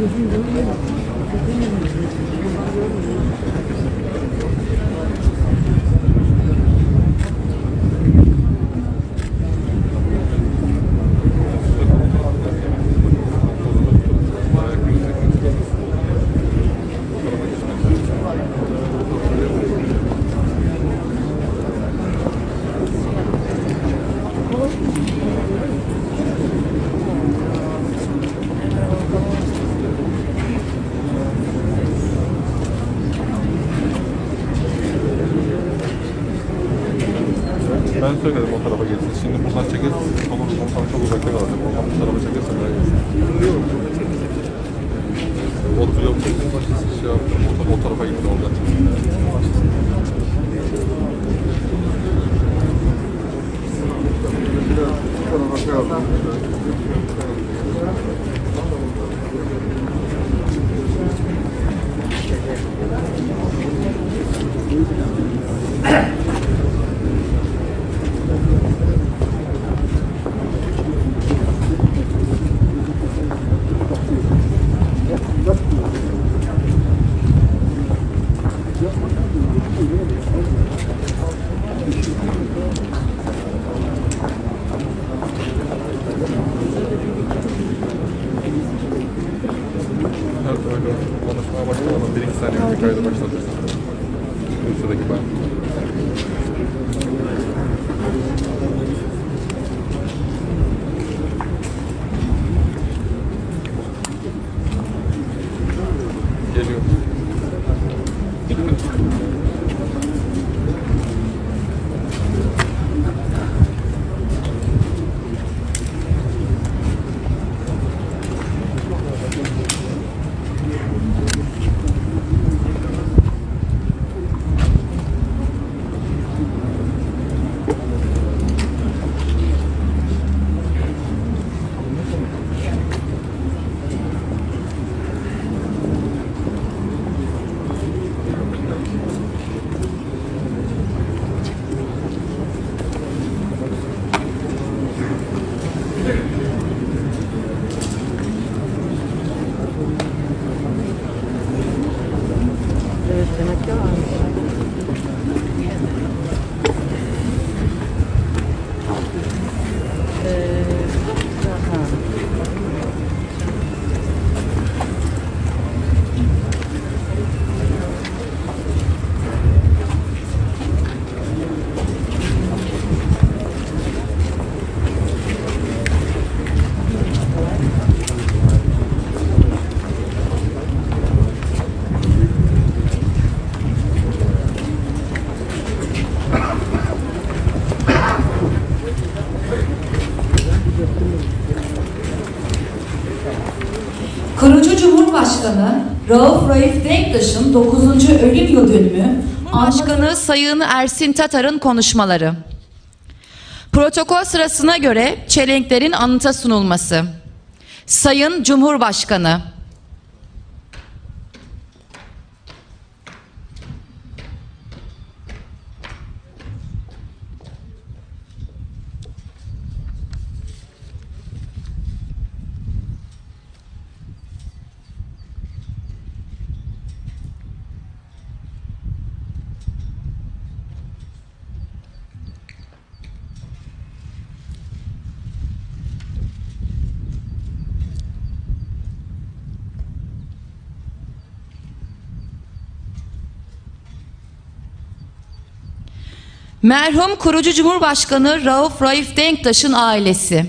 Thank you. Ben söyledim o tarafa geçsin. Şimdi buradan çekeriz. Olur, ondan çok uzakta kalacak. Ondan bu tarafa çekersen daha iyi. Oturuyor mu? Şey yaptım. O, o tarafa gitti oradan. Evet, Rauf Raif Denktaş'ın 9. ölüm yıl dönümü Başkanı Sayın Ersin Tatar'ın konuşmaları. Protokol sırasına göre çelenklerin anıta sunulması. Sayın Cumhurbaşkanı Merhum kurucu Cumhurbaşkanı Rauf Raif Denktaş'ın ailesi.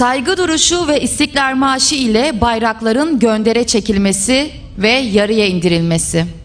Saygı duruşu ve istiklal marşı ile bayrakların göndere çekilmesi ve yarıya indirilmesi.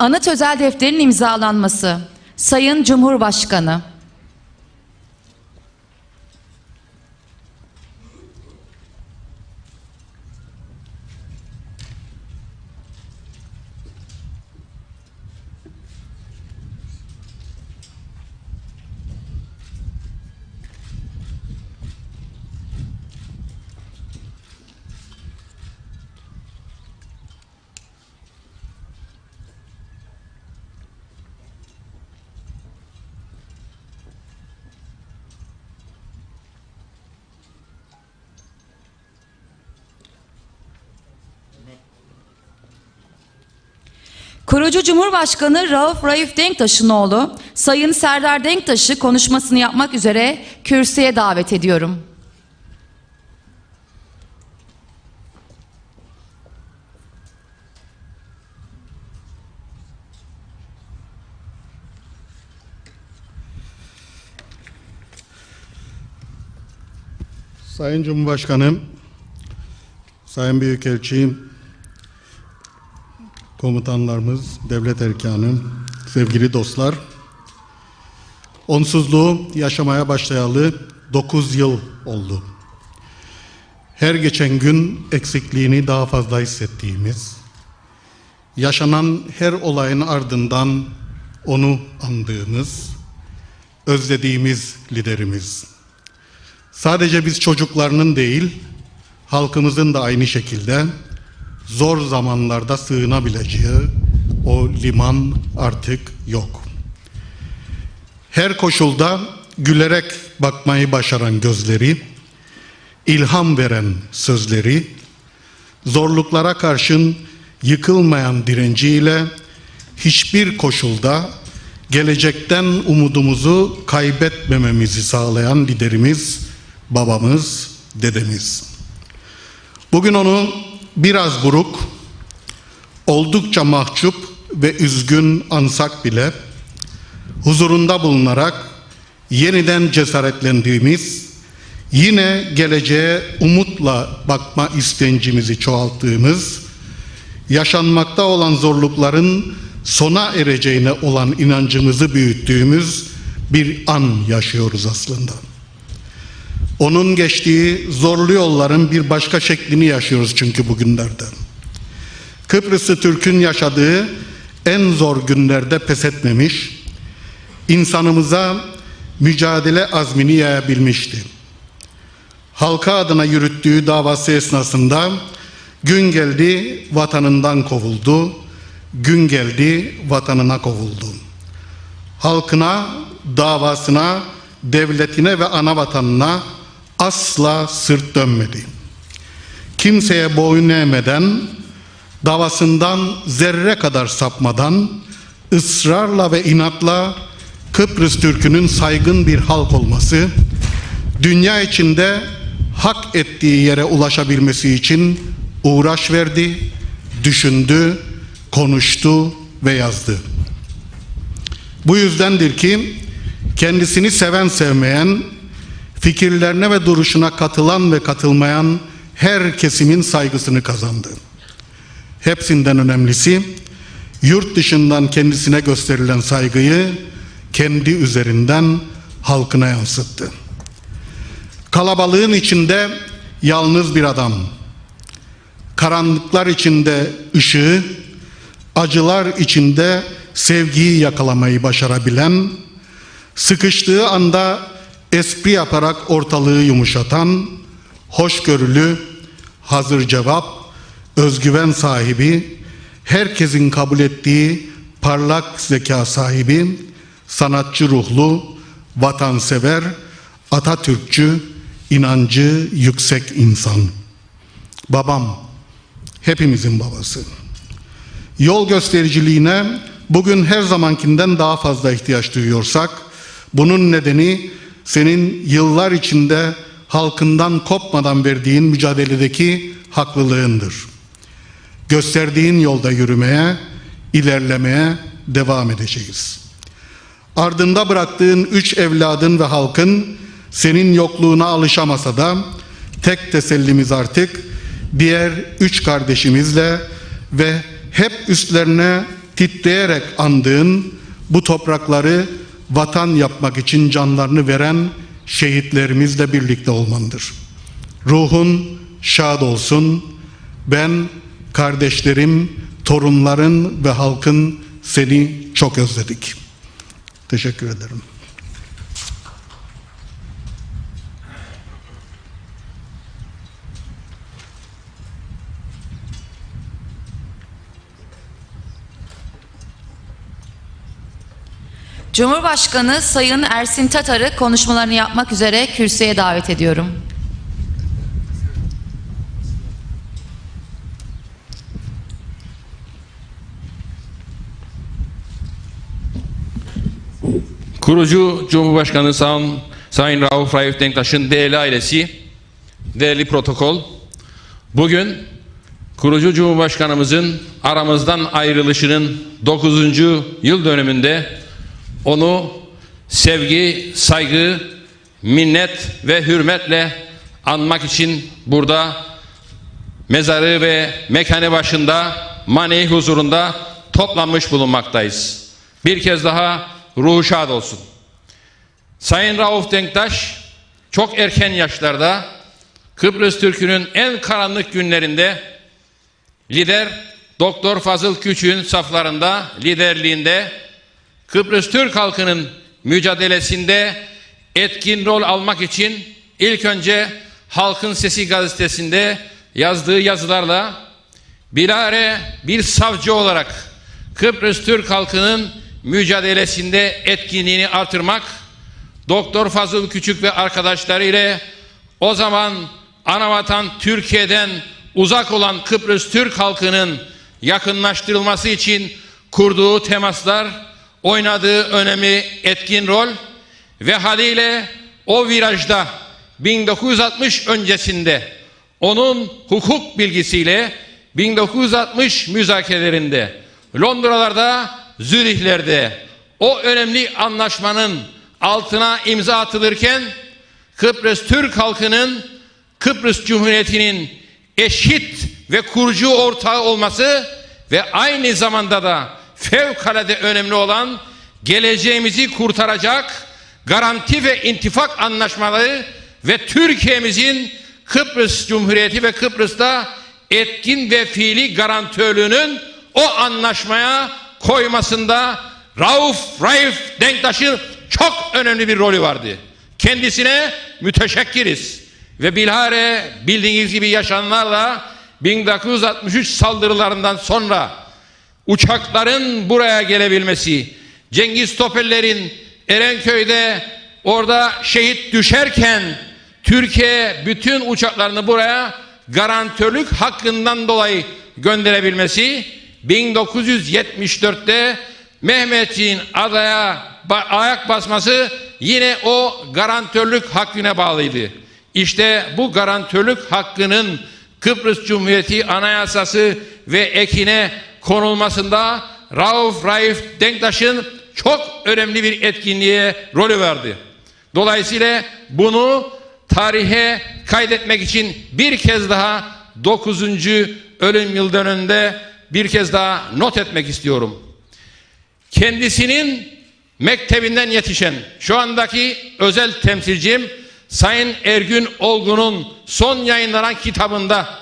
Anıt özel defterin imzalanması. Sayın Cumhurbaşkanı. Kurucu Cumhurbaşkanı Rauf Raif Denktaş'ın oğlu Sayın Serdar Denktaş'ı konuşmasını yapmak üzere kürsüye davet ediyorum. Sayın Cumhurbaşkanım, Sayın Büyükelçim, komutanlarımız, devlet erkanım, sevgili dostlar, onsuzluğu yaşamaya başlayalı 9 yıl oldu. Her geçen gün eksikliğini daha fazla hissettiğimiz, yaşanan her olayın ardından onu andığımız, özlediğimiz liderimiz. Sadece biz çocuklarının değil, halkımızın da aynı şekilde zor zamanlarda sığınabileceği o liman artık yok. Her koşulda gülerek bakmayı başaran gözleri, ilham veren sözleri, zorluklara karşın yıkılmayan direnciyle hiçbir koşulda gelecekten umudumuzu kaybetmememizi sağlayan liderimiz, babamız, dedemiz. Bugün onu biraz buruk, oldukça mahcup ve üzgün ansak bile huzurunda bulunarak yeniden cesaretlendiğimiz, yine geleceğe umutla bakma istencimizi çoğalttığımız, yaşanmakta olan zorlukların sona ereceğine olan inancımızı büyüttüğümüz bir an yaşıyoruz aslında. Onun geçtiği zorlu yolların bir başka şeklini yaşıyoruz çünkü bugünlerde. Kıbrıslı Türk'ün yaşadığı en zor günlerde pes etmemiş, insanımıza mücadele azmini yayabilmişti. Halka adına yürüttüğü davası esnasında gün geldi vatanından kovuldu, gün geldi vatanına kovuldu. Halkına, davasına, devletine ve ana vatanına asla sırt dönmedi. Kimseye boyun eğmeden, davasından zerre kadar sapmadan, ısrarla ve inatla Kıbrıs Türk'ünün saygın bir halk olması, dünya içinde hak ettiği yere ulaşabilmesi için uğraş verdi, düşündü, konuştu ve yazdı. Bu yüzdendir ki kendisini seven sevmeyen, fikirlerine ve duruşuna katılan ve katılmayan her kesimin saygısını kazandı. Hepsinden önemlisi yurt dışından kendisine gösterilen saygıyı kendi üzerinden halkına yansıttı. Kalabalığın içinde yalnız bir adam, karanlıklar içinde ışığı, acılar içinde sevgiyi yakalamayı başarabilen, sıkıştığı anda espri yaparak ortalığı yumuşatan, hoşgörülü, hazır cevap, özgüven sahibi, herkesin kabul ettiği parlak zeka sahibi, sanatçı ruhlu, vatansever, Atatürkçü, inancı yüksek insan. Babam, hepimizin babası. Yol göstericiliğine bugün her zamankinden daha fazla ihtiyaç duyuyorsak, bunun nedeni senin yıllar içinde halkından kopmadan verdiğin mücadeledeki haklılığındır. Gösterdiğin yolda yürümeye, ilerlemeye devam edeceğiz. Ardında bıraktığın üç evladın ve halkın senin yokluğuna alışamasa da tek tesellimiz artık diğer üç kardeşimizle ve hep üstlerine titreyerek andığın bu toprakları vatan yapmak için canlarını veren şehitlerimizle birlikte olmandır. Ruhun şad olsun. Ben, kardeşlerim, torunların ve halkın seni çok özledik. Teşekkür ederim. Cumhurbaşkanı Sayın Ersin Tatar'ı konuşmalarını yapmak üzere kürsüye davet ediyorum. Kurucu Cumhurbaşkanı Sayın, Sayın Rauf Raif Denktaş'ın değerli ailesi, değerli protokol, bugün kurucu Cumhurbaşkanımızın aramızdan ayrılışının 9. yıl dönümünde onu sevgi, saygı, minnet ve hürmetle anmak için burada mezarı ve mekanı başında manevi huzurunda toplanmış bulunmaktayız. Bir kez daha ruhu şad olsun. Sayın Rauf Denktaş çok erken yaşlarda Kıbrıs Türk'ünün en karanlık günlerinde lider Doktor Fazıl Küçük'ün saflarında liderliğinde Kıbrıs Türk halkının mücadelesinde etkin rol almak için ilk önce Halkın Sesi gazetesinde yazdığı yazılarla bilare bir savcı olarak Kıbrıs Türk halkının mücadelesinde etkinliğini artırmak, Doktor Fazıl Küçük ve arkadaşları ile o zaman anavatan Türkiye'den uzak olan Kıbrıs Türk halkının yakınlaştırılması için kurduğu temaslar, oynadığı önemli etkin rol ve haliyle o virajda 1960 öncesinde onun hukuk bilgisiyle 1960 müzakerelerinde Londralarda, Zürihler'de o önemli anlaşmanın altına imza atılırken Kıbrıs Türk halkının Kıbrıs Cumhuriyeti'nin eşit ve kurucu ortağı olması ve aynı zamanda da fevkalade önemli olan geleceğimizi kurtaracak garanti ve intifak anlaşmaları ve Türkiye'mizin Kıbrıs Cumhuriyeti ve Kıbrıs'ta etkin ve fiili garantörlüğünün o anlaşmaya koymasında Rauf Raif Denktaş'ın çok önemli bir rolü vardı. Kendisine müteşekkiriz. Ve bilhare bildiğiniz gibi yaşananlarla 1963 saldırılarından sonra uçakların buraya gelebilmesi, Cengiz Topeller'in Erenköy'de orada şehit düşerken Türkiye bütün uçaklarını buraya garantörlük hakkından dolayı gönderebilmesi 1974'te Mehmetçiğin adaya ayak basması yine o garantörlük hakkına bağlıydı. İşte bu garantörlük hakkının Kıbrıs Cumhuriyeti Anayasası ve ekine konulmasında Rauf Raif Denktaş'ın çok önemli bir etkinliğe rolü vardı. Dolayısıyla bunu tarihe kaydetmek için bir kez daha 9. ölüm yıl dönümünde bir kez daha not etmek istiyorum. Kendisinin mektebinden yetişen şu andaki özel temsilcim Sayın Ergün Olgun'un son yayınlanan kitabında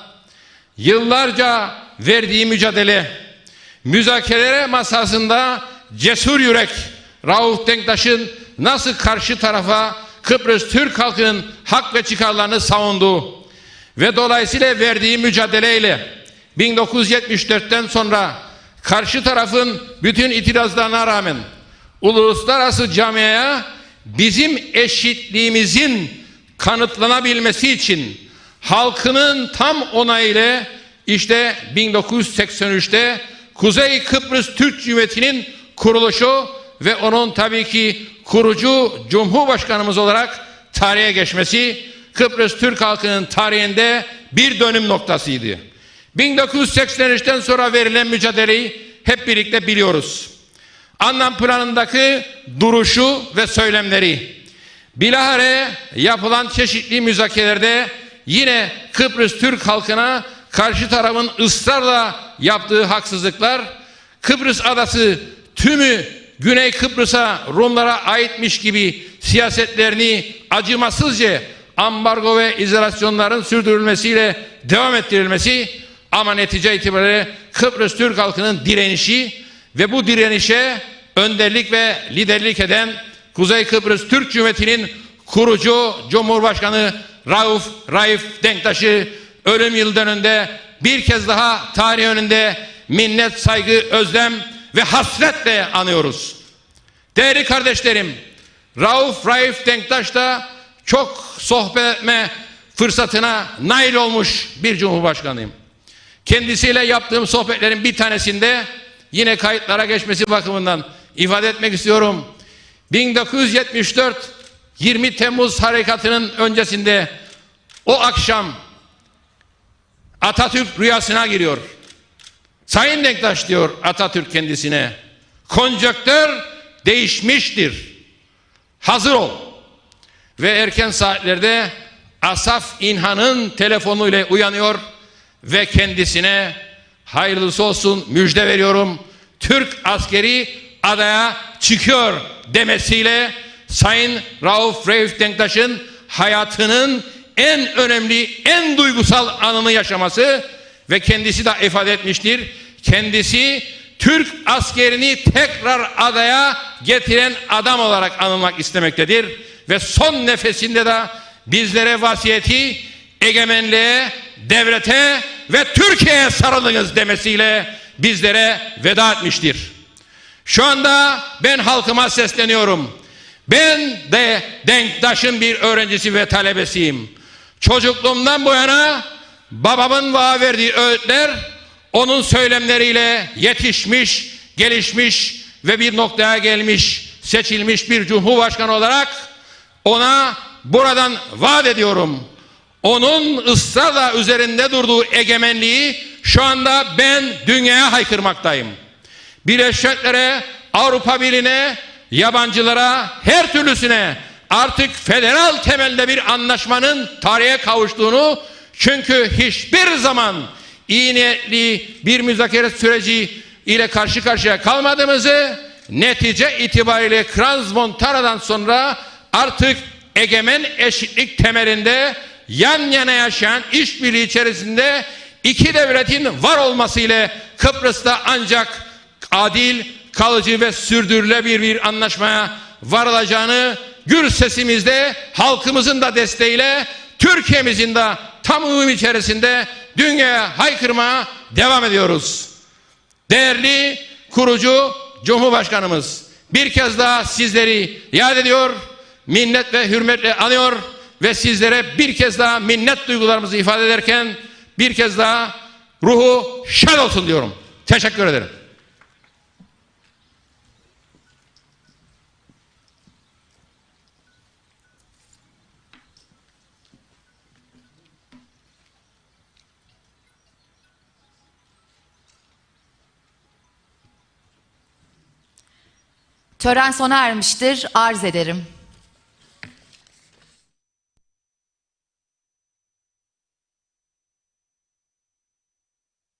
yıllarca verdiği mücadele, müzakerelere masasında cesur yürek Rauf Denktaş'ın nasıl karşı tarafa Kıbrıs Türk halkının hak ve çıkarlarını savunduğu ve dolayısıyla verdiği mücadeleyle 1974'ten sonra karşı tarafın bütün itirazlarına rağmen uluslararası camiaya bizim eşitliğimizin kanıtlanabilmesi için halkının tam onayıyla işte 1983'te Kuzey Kıbrıs Türk Cumhuriyeti'nin kuruluşu ve onun tabii ki kurucu Cumhurbaşkanımız olarak tarihe geçmesi Kıbrıs Türk halkının tarihinde bir dönüm noktasıydı. 1983'ten sonra verilen mücadeleyi hep birlikte biliyoruz. Anlam planındaki duruşu ve söylemleri, bilahare yapılan çeşitli müzakerelerde yine Kıbrıs Türk halkına karşı tarafın ısrarla yaptığı haksızlıklar, Kıbrıs adası tümü Güney Kıbrıs'a Rumlara aitmiş gibi siyasetlerini acımasızca ambargo ve izolasyonların sürdürülmesiyle devam ettirilmesi ama netice itibariyle Kıbrıs Türk halkının direnişi ve bu direnişe önderlik ve liderlik eden Kuzey Kıbrıs Türk Cumhuriyeti'nin kurucu Cumhurbaşkanı Rauf Raif Denktaş'ı ölüm yıl dönünde bir kez daha tarih önünde minnet, saygı, özlem ve hasretle anıyoruz. Değerli kardeşlerim, Rauf Raif Denktaş da çok sohbet etme fırsatına nail olmuş bir cumhurbaşkanıyım. Kendisiyle yaptığım sohbetlerin bir tanesinde yine kayıtlara geçmesi bakımından ifade etmek istiyorum. 1974 20 Temmuz harekatının öncesinde o akşam Atatürk rüyasına giriyor. Sayın Denktaş diyor Atatürk kendisine. Konjöktör değişmiştir. Hazır ol. Ve erken saatlerde Asaf İnhan'ın telefonuyla uyanıyor ve kendisine hayırlısı olsun müjde veriyorum. Türk askeri adaya çıkıyor demesiyle Sayın Rauf Reif Denktaş'ın hayatının en önemli, en duygusal anını yaşaması ve kendisi de ifade etmiştir. Kendisi Türk askerini tekrar adaya getiren adam olarak anılmak istemektedir. Ve son nefesinde de bizlere vasiyeti egemenliğe, devlete ve Türkiye'ye sarılınız demesiyle bizlere veda etmiştir. Şu anda ben halkıma sesleniyorum. Ben de Denktaş'ın bir öğrencisi ve talebesiyim. Çocukluğumdan bu yana babamın bana verdiği öğütler onun söylemleriyle yetişmiş, gelişmiş ve bir noktaya gelmiş, seçilmiş bir cumhurbaşkanı olarak ona buradan vaat ediyorum. Onun ısrarla üzerinde durduğu egemenliği şu anda ben dünyaya haykırmaktayım. Milletler'e, Avrupa Birliği'ne, yabancılara, her türlüsüne artık federal temelde bir anlaşmanın tarihe kavuştuğunu çünkü hiçbir zaman iyi niyetli bir müzakere süreci ile karşı karşıya kalmadığımızı netice itibariyle Kranz Montana'dan sonra artık egemen eşitlik temelinde yan yana yaşayan işbirliği içerisinde iki devletin var olması ile Kıbrıs'ta ancak adil, kalıcı ve sürdürülebilir bir anlaşmaya varılacağını gür sesimizde halkımızın da desteğiyle Türkiye'mizin de tam uyum içerisinde dünyaya haykırmaya devam ediyoruz. Değerli kurucu Cumhurbaşkanımız bir kez daha sizleri yad ediyor, minnet ve hürmetle anıyor ve sizlere bir kez daha minnet duygularımızı ifade ederken bir kez daha ruhu şad olsun diyorum. Teşekkür ederim. Tören sona ermiştir. Arz ederim.